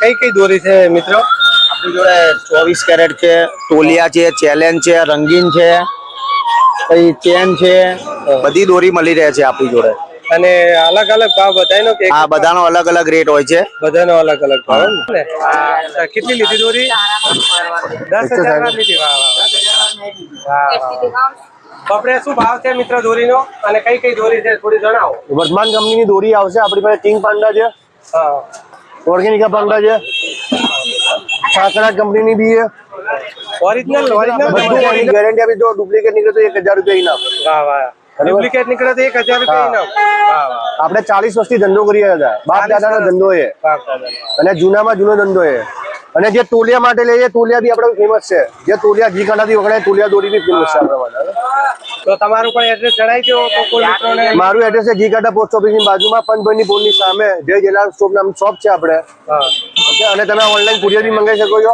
કઈ કઈ દોરી છે મિત્રો? આપણી જોડે ચોવીસ કેરેટ છે તોલિયા છે ચેલેન્જ છે રંગીન છે પછી ચેન છે બધી દોરી મળી રહે છે આપણી જોડે. અને અલગ અલગ ભાવ બધાનો કે આ બધાનો અલગ અલગ રેટ હોય છે. બધાનો અલગ અલગ ભાવ. ને? કેટલી લીધી દોરી? દસ હજારમાં લીધી. વાહ શું ભાવ છે મિત્ર દોરીનો? અને કઈ કઈ દોરી છે થોડી જણાવો. વર્ધમાન કંપનીની દોરી આવશે આપણી પાસે કિંગ પાંડા છે. હા. ઓર્ગેનિકા પાંડા છે. સાંકડા કંપનીની બી છે. ઓરિજિનલ ઓરિજિનલ ગેરંટી આપી જો ડુપ્લિકેટ નીકળે તો એક હજાર રૂપિયા ઇનામ. વાહ વાહ. ડુપ્લિકેટ નીકળે તો એક હજાર રૂપિયા ઇનામ. વાહ વાહ. આપણે ચાલીસ વર્ષથી ધંધો કરી રહ્યા હતા. બાપ 40 દાદાનો ધંધો છે. અને જૂનામાં જૂનો ધંધો છે અને જે તોલિયા માટે લઈએ તોલિયા બી આપણે ફેમસ છે. જે તોલિયા ઘી કાંડાથી વગડાય તોલિયા દોરી બી ફેમસ છે આપણા માટે. તો તમારું પણ એડ્રેસ જણાવી દો તો કોઈ મિત્રોને. મારું એડ્રેસ છે ઘી કાંટા પોસ્ટ ઓફિસની બાજુમાં પંચભાઈની પોલની સામે જય જલાલ શોપ નામ શોપ છે આપણે. હા. અને તમે ઓનલાઈન કુરિયર બી મંગાવી શકો છો.